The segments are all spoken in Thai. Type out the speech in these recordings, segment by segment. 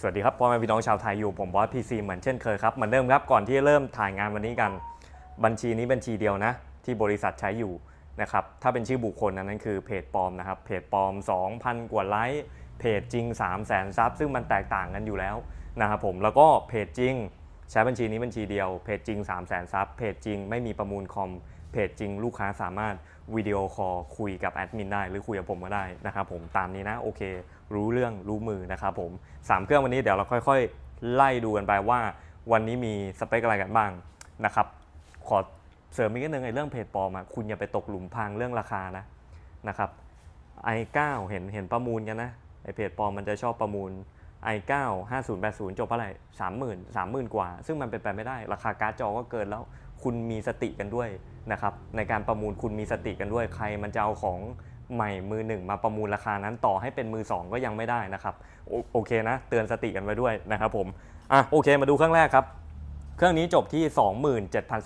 สวัสดีครับพ่อแม่พี่น้องชาวไทยอยู่ผมบอสพีซีเหมือนเช่นเคยครับเหมือนเดิมครับก่อนที่จะเริ่มถ่ายงานวันนี้กัน บัญชีนี้บัญชีเดียวนะ ที่บริษัทใช้อยู่นะครับถ้าเป็นชื่อบุคคลอันนั้นคือเพจปลอมนะครับเพจปลอม 2,000 กว่าไลค์เพจจริง 3 0 0 0 0 0ซับซึ่งมันแตกต่างกันอยู่แล้วนะครับผมแล้วก็เพจจริงใช้บัญชีนี้บัญชีเดียวเพจจริง 3 0 0 0 0 0ซับเพจจริงไม่มีประมูลคอมเพจจริงลูกค้าสามารถ วิดีโอคอลคุยกับแอดมินได้ หรือคุยกับผมก็ได้นะครับผมตามนี้นะโอเค รู้เรื่องรู้มือนะครับผมสามเครื่องวันนี้เดี๋ยวเราค่อย ๆ ไล่ดูกันไปว่า วันนี้มีสเปคอะไรกันบ้างนะครับขอเสริมอีกนิดนึงไอ้เรื่องเพจปลอมอะคุณอย่าไปตกหลุมพรางเรื่องราคานะนะครับ i9 เห็นเห็นประมูลกันนะไอเพจปลอมมันจะชอบประมูล i9 5080 จบเท่าไหร่30,000 30,000 กว่า ซึ่งมันเป็นไปไม่ได้ ราคาการ์ดจอก็เกินแล้ว คุณมีสติกันด้วย นะครับในการประมูลคุณมีสติกันด้วยใคร มันจะเอาของใหม่มือหนึ่งมาประมูลราคานั้นต่อให้เป็นมือสองก็ยังไม่ได้นะครับโอโอเคนะ เตือนสติกันไว้ด้วยนะครับผมอะโอเคมาดูเครื่องแรกครับ เครื่องนี้จบที่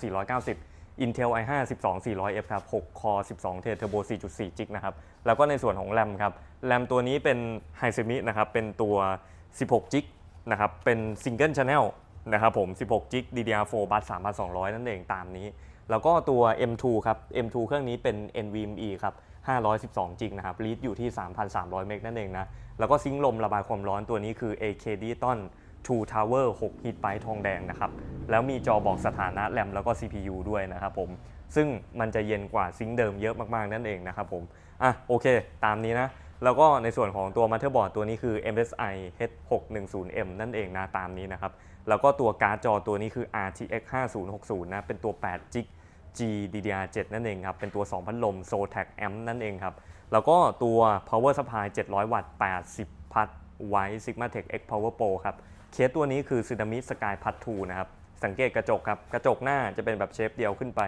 27,490 Intel i5 12400F ครับ6 Core 12 t Turbo 4.4จิกนะครับแล้วก็ในส่วนของแรมครับแรมตัวนี้เป็น h i s e m i นะครับเป็นตัว 16จิกนะครับเป็น Single Channel นะครับผม 16จิก DDR4 บัส3,200 นั่นเองตามนี้ แล้วก็ตัว M2 ครับ M2 เครื่องนี้เป็น NVMe ครับ 512จิกนะครับรีดอยู่ที่ 3,300 เมกนั่นเองนะ แล้วก็ซิงค์ลมระบายความร้อนตัวนี้คือ AK Digital 2 Tower 6 Heat Pipe ทองแดงนะครับ แล้วมีจอบอกสถานะแรมแล้วก็ CPU ด้วยนะครับผม ซึ่งมันจะเย็นกว่าซิงค์เดิมเยอะมากๆ นั่นเองนะครับผม อะโอเค ตามนี้นะ แล้วก็ในส่วนของตัว Motherboard ตัวนี้คือ MSI H610M นั่นเองนะตามนี้นะครับ แล้วก็ตัวการ์ดจอตัวนี้คือ RTX 5060 นะ เป็นตัว8 g GDDR7 นั่นเองครับ เป็นตัว 2 พัดลม Zotac Amp นั่นเองครับ แล้วก็ตัว Power Supply 700 วัตต์ 80 พัทไว้ Sigmatech X Power Pro ครับ เคสตัวนี้คือ Tsunami Sky Pad 2นะครับ สังเกตกระจกครับ กระจกหน้าจะเป็นแบบเชฟเดียวขึ้นไป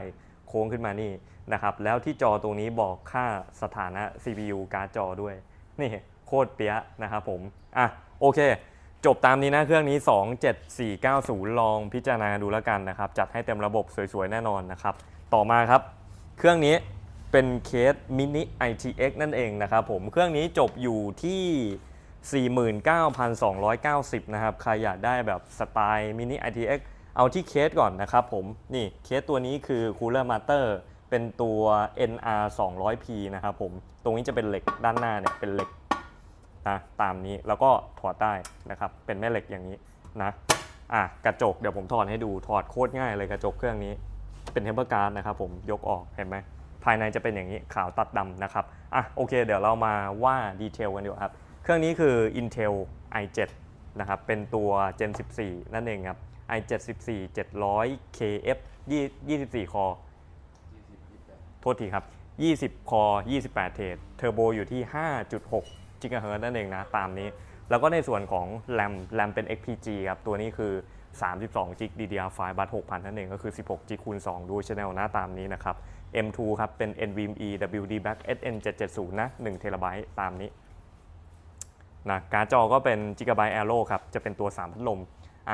โค้งขึ้นมานี่นะครับ แล้วที่จอตรงนี้บอกค่าสถานะ CPU การ์ดจอด้วย นี่โคตรเปี้ยะนะครับผม อะโอเค จบตามนี้นะเครื่องนี้ 27490 ลองพิจารณาดูแล้วกันนะครับ จัดให้เต็มระบบสวยๆ แน่นอนนะครับ ต่อมาครับ เครื่องนี้เป็นเคสมินิ ITX นั่นเองนะครับผมเครื่องนี้จบอยู่ที่ 49,290 นะครับ ใครอยากได้แบบสไตล์มินิ ITX เอาที่เคสก่อนนะครับผม นี่เคสตัวนี้คือ Cooler Master เป็นตัว NR 200P นะครับผม ตรงนี้จะเป็นเหล็กด้านหน้าเนี่ยเป็นเหล็ก นะตามนี้แล้วก็ถอดได้นะครับเป็นแม่เหล็กอย่างนี้นะอะกระจกเดี๋ยวผมถอดให้ดูถอดโคตรง่ายเลยกระจกเครื่องนี้เป็นเทมเปอร์การ์ดนะครับผมยกออกเห็นไหมภายในจะเป็นอย่างนี้ขาวตัดดำนะครับอะโอเค เดี๋ยวเรามาว่าดีเทลกันดีกว่าครับเครื่องนี้คือ Intel i7 นะครับเป็นตัว Gen 14 นั่นเองครับ i7 14 700 KF 24 คอโทษทีครับ 20 คอ 28 เทรดเทอร์โบอยู่ที่ 5.6 จิกะเฮิรตซ์นั่นเองนะตามนี้ แล้วก็ในส่วนของแรมแรมเป็น XPG ครับ ตัวนี้คือ 32จิก DDR5 บัต6,000 นั่นเองก็คือ 16จิกคูณ2ดูชแนลนะตามนี้นะครับ M2 ครับเป็น NVMe WD Back SN770 นะ1เทราไบต์ตามนี้นะการ์ดจอก็เป็น Gigabyte Aero ครับ จะเป็นตัว 3 พัดลม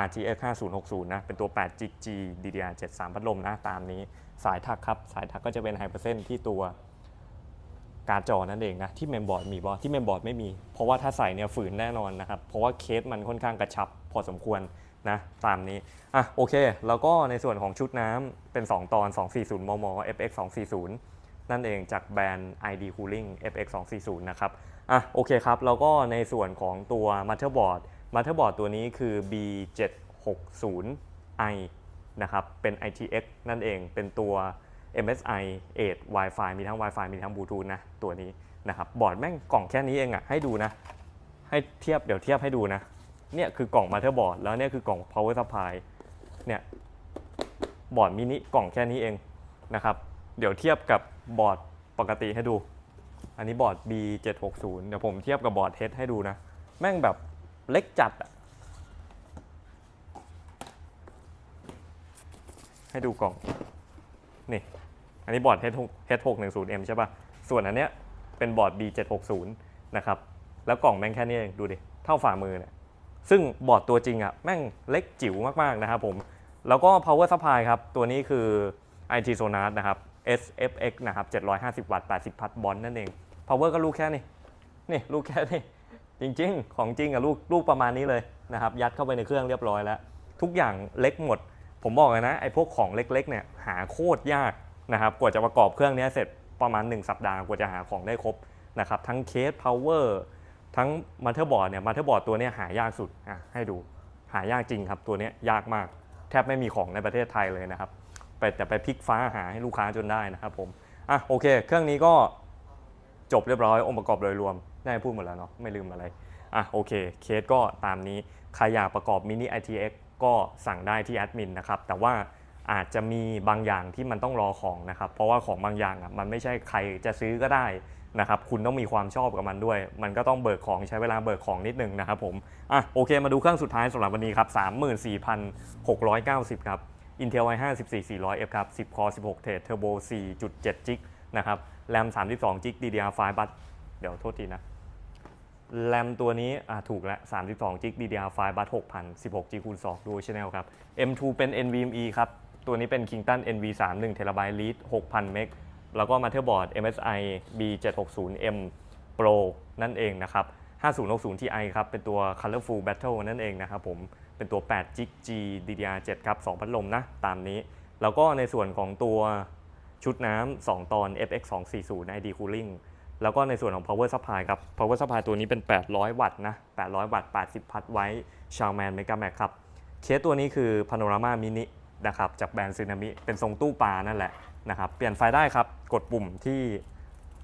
RTX 5060 นะ เป็นตัว8 g G DDR7 3 พัดลมนะ ตามนี้ สายถักครับ สายถักก็จะเป็นไฮเปอร์เซนที่ตัว การ์ดจอนั่นเองนะที่เมมบอร์ดมีบอที่เมมบอร์ดไม่มี เพราะว่าถ้าใส่เนี่ยฝืนแน่นอนนะครับ เพราะว่าเคสมันค่อนข้างกระชับพอสมควรนะตามนี้อะโอเค แล้วก็ในส่วนของชุดน้ำเป็น 2 ตอน 240 มม FX 240 นั่นเองจากแบรนด์ ID Cooling FX 240นะครับอะโอเคครับ แล้วก็ในส่วนของตัว Motherboard Motherboard ตัวนี้คือ B760i นะครับเป็น ITX นั่นเองเป็นตัว MSI 8 Wi-Fi มีทั้ง Wi-Fi มีทั้งบลูทูธนะตัวนี้นะครับบอร์ดแม่งกล่องแค่นี้เองอะ่ะให้ดูนะ ให้เทียบเดี๋ยวเทียบให้ดูนะ เนี่ยคือกล่อง Motherboard แล้วเนี่ยคือกล่อง Power Supply เนี่ยบอร์ดมินิกล่องแค่นี้เองนะครับ เดี๋ยวเทียบกับบอร์ดปกติให้ดู อันนี้บอร์ด B760 เดี๋ยวผมเทียบกับบอร์ด H ให้ดูนะ แม่งแบบเล็กจัดอะให้ดูกล่อง นี่ อันนี้บอร์ด H610M ใช่ป่ะ ส่วนอันเนี้ยเป็นบอร์ด B760 นะครับ แล้วกล่องแม่งแค่นี้เองดูดิ เท่าฝ่ามือเนี่ย ซึ่งบอร์ดตัวจริงอะแม่งเล็กจิ๋วมากๆนะครับผม แล้วก็ power supply ครับ ตัวนี้คือ IT Sonar นะครับ SFX นะครับ 750 วัตต์ 80 พัทบอลนั่นเอง power ก็ลูกแค่นี้ นี่ลูกแค่นี้ จริงๆ ของจริงอะลูกลูกประมาณนี้เลยนะครับ ยัดเข้าไปในเครื่องเรียบร้อยแล้ว ทุกอย่างเล็กหมด ผมบอกเลยนะไอ้พวกของเล็กๆเนี่ยหาโคตรยาก นะครับกว่าจะประกอบเครื่องนี้เสร็จประมาณ 1 สัปดาห์กว่าจะหาของได้ครบนะครับทั้งเคส power ทั้งมั t เ e อร์บอร์ดเนี่ยมั t เ e อร์บอร์ดตัวนี้หายากสุดอะให้ดูหายากจริงครับตัวนี้ยยากมาก แทบไม่มีของในประเทศไทยเลยนะครับไปแต่ไปพลิกฟ้าหาให้ลูกค้าจนได้นะครับผมอะโอเค เครื่องนี้ก็จบเรียบร้อยองค์ประกอบโดยรวมได้พูดหมดแล้วเนาะไม่ลืมอะไรอะโอเคเคสก็ตามนี้ใครอยากประกอบมินิ ITX ก็สั่งได้ที่แอดมินนะครับแต่ว่า อาจจะมีบางอย่างที่มันต้องรอของนะครับ เพราะว่าของบางอย่างอะมันไม่ใช่ใครจะซื้อก็ได้นะครับ คุณต้องมีความชอบกับมันด้วย มันก็ต้องเบิกของใช้เวลาเบิกของนิดนึงนะครับผมอะโอเคมาดูเครื่องสุดท้ายสำหรับวันนี้ครับ34,690 ครับ Intel i5 14400F ครับ10 Core 16 Thread Turbo 4.7 g กนะครับแรม32 g b DDR5 บัตเดี๋ยวโทษทีนะแรมตัวนี้อะถูกแล้ว 32 g b DDR5 บัต6,000 16 g คูณ2 Dual Channel ครับ M2 เป็น NVMe ครับ ตัวนี้เป็น Kingston NV3 1 TB Lead 6,000 เมกแล้วก็ Motherboard MSI B760M Pro นั่นเองนะครับ 5060 Ti ครับ เป็นตัว Colorful Battle นั่นเองนะครับผม เป็นตัว8 g G DDR7 ครับ 2 พัดลมนะ ตามนี้ แล้วก็ในส่วนของตัวชุดน้ำ 2 ตอน FX 240 ID Cooling แล้วก็ในส่วนของ power supply ครับ power supply ตัวนี้เป็น 800 วัตต์นะ 800 วัตต์ 80 พัทไว้ชาวแมนเมกาแม็กครับ เคสตัวนี้คือ Panorama Mini นะครับจากแบรนด์ซึนามิเป็นทรงตู้ปลานั่นแหละนะครับเปลี่ยนไฟได้ครับกดปุ่มที่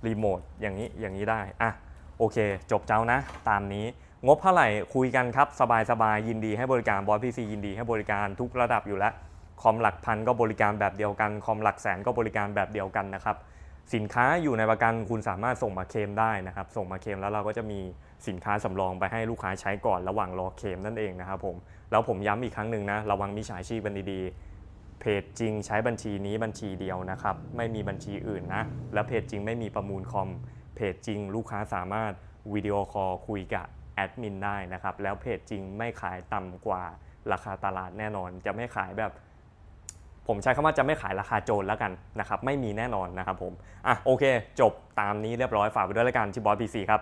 รีโมทอย่างนี้อย่างนี้ได้อะโอเค จบเจ้านะ ตามนี้งบเท่าไหร่คุยกันครับ สบายสบายยินดีให้บริการบอสพีซียินดีให้บริการทุกระดับอยู่แล้ว คอมหลักพันก็บริการแบบเดียวกัน คอมหลักแสนก็บริการแบบเดียวกันนะครับ สินค้าอยู่ในประกันคุณสามารถส่งมาเคลมได้นะครับ ส่งมาเคลมแล้วเราก็จะมีสินค้าสำรองไปให้ลูกค้าใช้ก่อนระหว่างรอเคลมนั่นเองนะครับผมแล้วผมย้ำอีกครั้งหนึ่งนะระวังมิจฉาชีพกันดีๆเพจจริงใช้บัญชีนี้บัญชีเดียวนะครับไม่มีบัญชีอื่นนะและเพจจริงไม่มีประมูลคอมเพจจริง ลูกค้าสามารถวิดีโอคอลคุยกับแอดมินได้นะครับแล้วเพจจริงไม่ขายต่ำกว่าราคาตลาดแน่นอน จะไม่ขายแบบ ผมใช้คำว่าจะไม่ขายราคาโจรแล้วกันนะครับไม่มีแน่นอนนะครับผมอะโอเค จบตามนี้เรียบร้อยฝากไปด้วยแล้วกันที่บอสพีซีครับ